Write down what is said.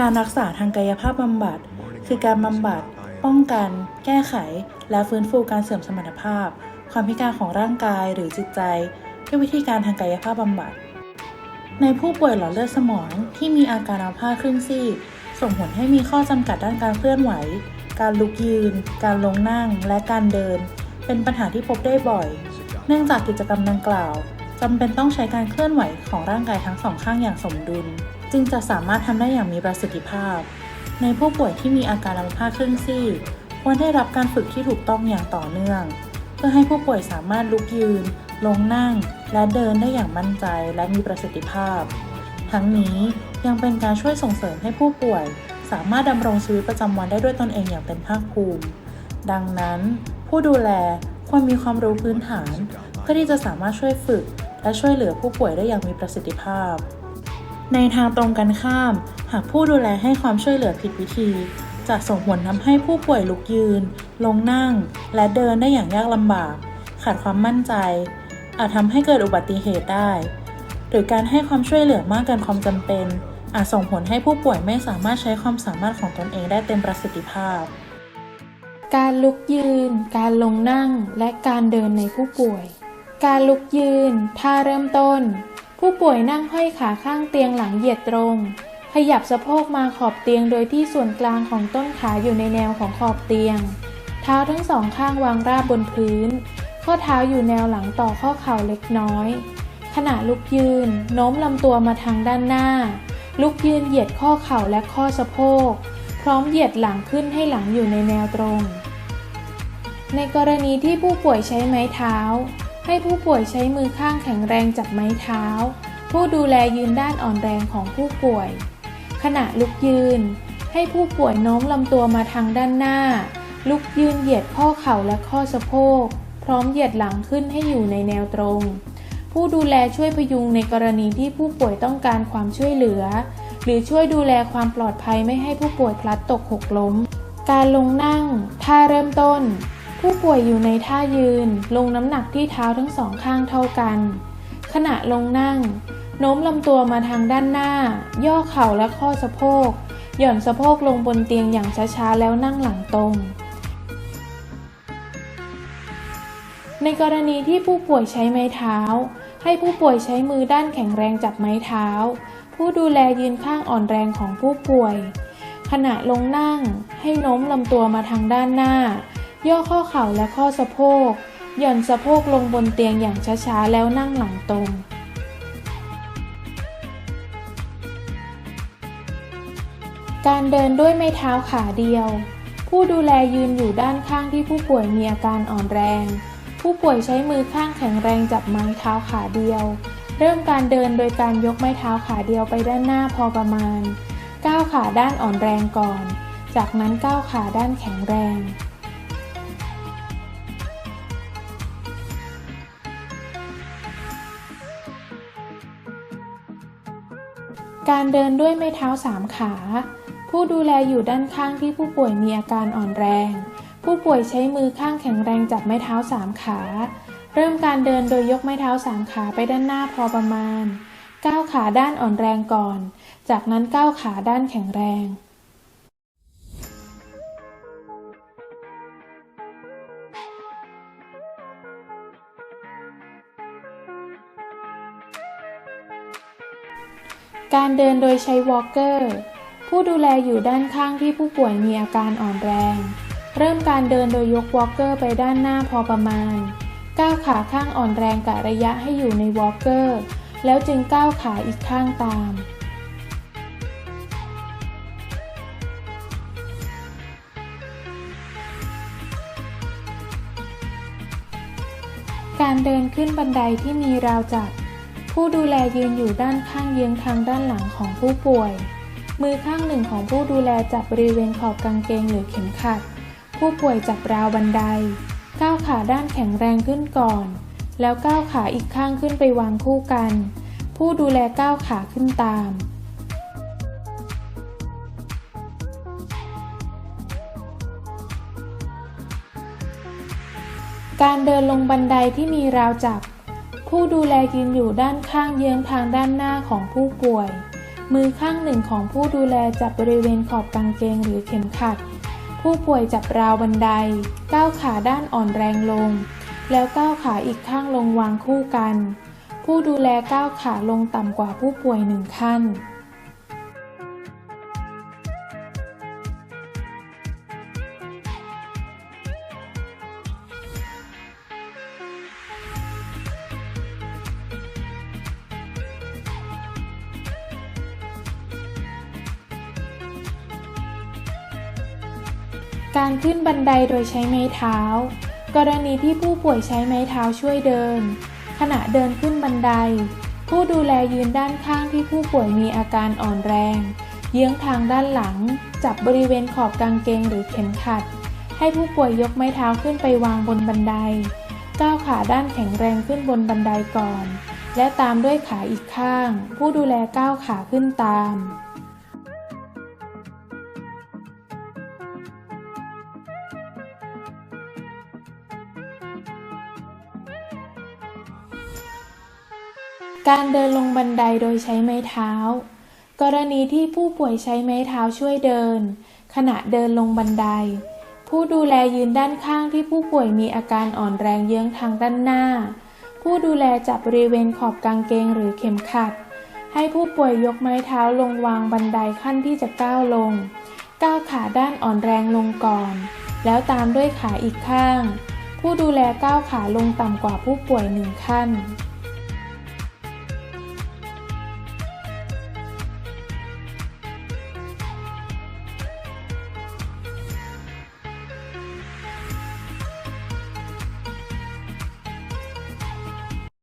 การรักษาทางกายภาพบำบัด คือการบำบัด ป้องกัน แก้ไข และฟื้นฟูการเสื่อมสมรรถภาพ ความพิการของร่างกายหรือจิตใจ ด้วยวิธีการทางกายภาพบำบัด ในผู้ป่วยหลอดเลือดสมองที่มีอาการอัมพาตครึ่งซีกส่งผลให้มีข้อจำกัดด้านการเคลื่อนไหว การลุกยืน การลงนั่ง และการเดิน เป็นปัญหาที่พบได้บ่อย เนื่องจากกิจกรรมดังกล่าว จำเป็นต้องใช้การเคลื่อนไหวของร่างกายทั้งสองข้างอย่างสมดุล จึงจะสามารถทำได้อย่างมีประสิทธิภาพ ในผู้ป่วยที่มีอาการอัมพาตครึ่งซีกควรได้รับการฝึกที่ถูกต้องอย่างต่อเนื่อง เพื่อให้ผู้ป่วยสามารถลุกยืน ลงนั่ง และเดินได้อย่างมั่นใจและมีประสิทธิภาพ ทั้งนี้ยังเป็นการช่วยส่งเสริมให้ผู้ป่วย สามารถดำรงชีวิตประจำวันได้ด้วยตนเองอย่างเต็มภาคภูมิ ดังนั้น ผู้ดูแลควรมีความรู้พื้นฐาน เพื่อที่จะสามารถช่วยฝึก และช่วยเหลือผู้ป่วยได้อย่างมีประสิทธิภาพ ในทางตรงกันข้าม หากผู้ดูแลให้ความช่วยเหลือผิดวิธี จะส่งผลทำให้ผู้ป่วยลุกยืน ลงนั่ง และเดินได้อย่างยากลำบาก ขาดความมั่นใจ อาจทำให้เกิดอุบัติเหตุได้ หรือการให้ความช่วยเหลือมากเกินความจำเป็น อาจส่งผลให้ผู้ป่วยไม่สามารถใช้ความสามารถของตนเองได้เต็มประสิทธิภาพการลุกยืน การลงนั่ง และการเดินในผู้ป่วย การลุกยืน ท่าเริ่มต้น ผู้ป่วยนั่งห้อยขาข้างเตียงหลังเหยียดตรง ขยับสะโพกมาขอบเตียงโดยที่ส่วนกลางของต้นขาอยู่ในแนวของขอบเตียง เท้าทั้งสองข้างวางราบบนพื้น ข้อเท้าอยู่แนวหลังต่อข้อเข่าเล็กน้อย ขณะลุกยืน โน้มลำตัวมาทางด้านหน้า ลุกยืนเหยียดข้อเข่าและข้อสะโพก พร้อมเหยียดหลังขึ้นให้หลังอยู่ในแนวตรง ในกรณีที่ผู้ป่วยใช้ไม้เท้า ให้ผู้ป่วยใช้มือข้างแข็งแรงจับไม้เท้า ผู้ดูแลยืนด้านอ่อนแรงของผู้ป่วย ขณะลุกยืน ให้ผู้ป่วยโน้มลำตัวมาทางด้านหน้า ลุกยืนเหยียดข้อเข่าและข้อสะโพก พร้อมเหยียดหลังขึ้นให้อยู่ในแนวตรง ผู้ดูแลช่วยพยุงในกรณีที่ผู้ป่วยต้องการความช่วยเหลือ หรือช่วยดูแลความปลอดภัยไม่ให้ผู้ป่วยพลัดตกหกล้ม การลงนั่ง ท่าเริ่มต้น ผู้ป่วยอยู่ในท่ายืน ลงน้ำหนักที่เท้าทั้งสองข้างเท่ากัน ขณะลงนั่ง โน้มลำตัวมาทางด้านหน้า ย่อเข่าและข้อสะโพก หย่อนสะโพกลงบนเตียงอย่างช้าๆ แล้วนั่งหลังตรง ในกรณีที่ผู้ป่วยใช้ไม้เท้า ให้ผู้ป่วยใช้มือด้านแข็งแรงจับไม้เท้า ผู้ดูแลยืนข้างอ่อนแรงของผู้ป่วย ขณะลงนั่ง ให้โน้มลำตัวมาทางด้านหน้า ย่อข้อเข่าและข้อสะโพก หย่อนสะโพกลงบนเตียงอย่างช้าๆ แล้วนั่งหลังตรง การเดินด้วยไม้เท้าขาเดียว ผู้ดูแลยืนอยู่ด้านข้างที่ผู้ป่วยมีอาการอ่อนแรง ผู้ป่วยใช้มือข้างแข็งแรงจับไม้เท้าขาเดียว เริ่มการเดินโดยการยกไม้เท้าขาเดียวไปด้านหน้าพอประมาณก้าวขาด้านอ่อนแรงก่อน จากนั้นก้าวขาด้านแข็งแรง การเดินด้วยไม้เท้าสามขา ผู้ดูแลอยู่ด้านข้างที่ผู้ป่วยมีอาการอ่อนแรง ผู้ป่วยใช้มือข้างแข็งแรงจับไม้เท้าสามขา เริ่มการเดินโดยยกไม้เท้าสามขาไปด้านหน้าพอประมาณ ก้าวขาด้านอ่อนแรงก่อน จากนั้นก้าวขาด้านแข็งแรง การเดินโดยใช้วอล์กเกอร์ ผู้ดูแลอยู่ด้านข้างที่ผู้ป่วยมีอาการอ่อนแรง เริ่มการเดินโดยยกวอล์กเกอร์ไปด้านหน้าพอประมาณ ก้าวขาข้างอ่อนแรงกะระยะให้อยู่ในวอล์กเกอร์ แล้วจึงก้าวขาอีกข้างตาม การเดินขึ้นบันไดที่มีราวจับ ผู้ดูแลยืนอยู่ด้านข้างเยื้องทางด้านหลังของผู้ป่วย มือข้างหนึ่งของผู้ดูแลจับบริเวณขอบกางเกงหรือเข็มขัด ผู้ป่วยจับราวบันได ก้าวขาด้านแข็งแรงขึ้นก่อน แล้วก้าวขาอีกข้างขึ้นไปวางคู่กัน ผู้ดูแลก้าวขาขึ้นตามการเดินลงบันไดที่มีราวจับ ผู้ดูแลยืนอยู่ด้านข้างเยื้องทางด้านหน้าของผู้ป่วย มือข้างหนึ่งของผู้ดูแลจับบริเวณขอบกางเกงหรือเข็มขัด ผู้ป่วยจับราวบันได ก้าวขาด้านอ่อนแรงลง แล้วก้าวขาอีกข้างลงวางคู่กัน ผู้ดูแลก้าวขาลงต่ำกว่าผู้ป่วยหนึ่งขั้น การขึ้นบันไดโดยใช้ไม้เท้า กรณีที่ผู้ป่วยใช้ไม้เท้าช่วยเดิน ขณะเดินขึ้นบันได ผู้ดูแลยืนด้านข้างที่ผู้ป่วยมีอาการอ่อนแรง เยื้องทางด้านหลัง จับบริเวณขอบกางเกงหรือเข็มขัด ให้ผู้ป่วยยกไม้เท้าขึ้นไปวางบนบันได ก้าวขาด้านแข็งแรงขึ้นบนบันไดก่อน และตามด้วยขาอีกข้าง ผู้ดูแลก้าวขาขึ้นตาม การเดินลงบันไดโดยใช้ไม้เท้า กรณีที่ผู้ป่วยใช้ไม้เท้าช่วยเดิน ขณะเดินลงบันได ผู้ดูแลยืนด้านข้างที่ผู้ป่วยมีอาการอ่อนแรงเยื้องทางด้านหน้า ผู้ดูแลจับบริเวณขอบกางเกงหรือเข็มขัด ให้ผู้ป่วยยกไม้เท้าลงวางบันไดขั้นที่จะก้าวลง ก้าวขาด้านอ่อนแรงลงก่อน แล้วตามด้วยขาอีกข้าง ผู้ดูแลก้าวขาลงต่ำกว่าผู้ป่วยหนึ่งขั้น